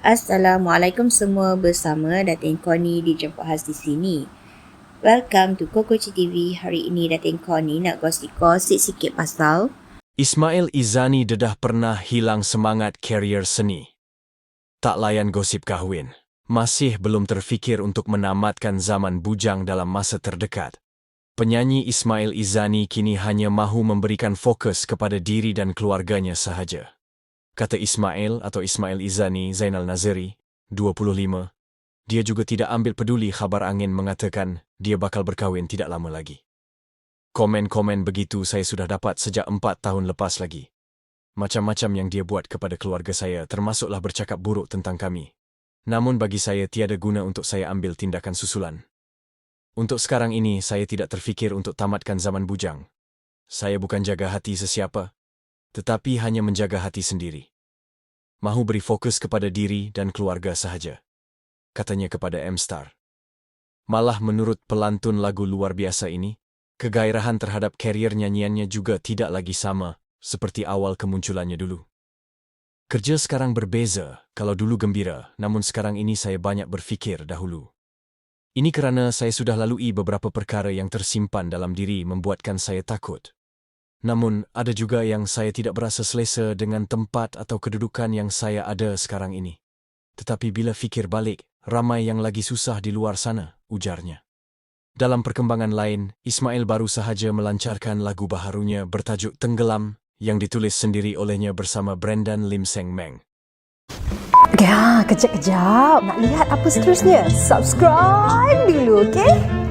Assalamualaikum semua bersama Datin Koni di Jemput Khas di sini. Welcome to Koko TV. Hari ini Datin Koni nak gosip-gosip sikit pasal Ismail Izani dedah pernah hilang semangat karier seni. Tak layan gosip kahwin. Masih belum terfikir untuk menamatkan zaman bujang dalam masa terdekat. Penyanyi Ismail Izani kini hanya mahu memberikan fokus kepada diri dan keluarganya sahaja. Kata Ismail atau Ismail Izani Zainal Naziri, 25, dia juga tidak ambil peduli khabar angin mengatakan dia bakal berkahwin tidak lama lagi. Komen-komen begitu saya sudah dapat sejak empat tahun lepas lagi. Macam-macam yang dia buat kepada keluarga saya termasuklah bercakap buruk tentang kami. Namun bagi saya tiada guna untuk saya ambil tindakan susulan. Untuk sekarang ini saya tidak terfikir untuk tamatkan zaman bujang. Saya bukan jaga hati sesiapa, tetapi hanya menjaga hati sendiri. Mahu beri fokus kepada diri dan keluarga sahaja. Katanya kepada M-Star. Malah menurut pelantun lagu luar biasa ini, kegairahan terhadap karier nyanyiannya juga tidak lagi sama seperti awal kemunculannya dulu. Kerja sekarang berbeza, kalau dulu gembira, namun sekarang ini saya banyak berfikir dahulu. Ini kerana saya sudah lalui beberapa perkara yang tersimpan dalam diri membuatkan saya takut. Namun, ada juga yang saya tidak berasa selesa dengan tempat atau kedudukan yang saya ada sekarang ini. Tetapi bila fikir balik, ramai yang lagi susah di luar sana, ujarnya. Dalam perkembangan lain, Ismail baru sahaja melancarkan lagu baharunya bertajuk Tenggelam yang ditulis sendiri olehnya bersama Brendan Lim Seng Meng. Ya, kejap-kejap. Nak lihat apa seterusnya? Subscribe dulu, okey?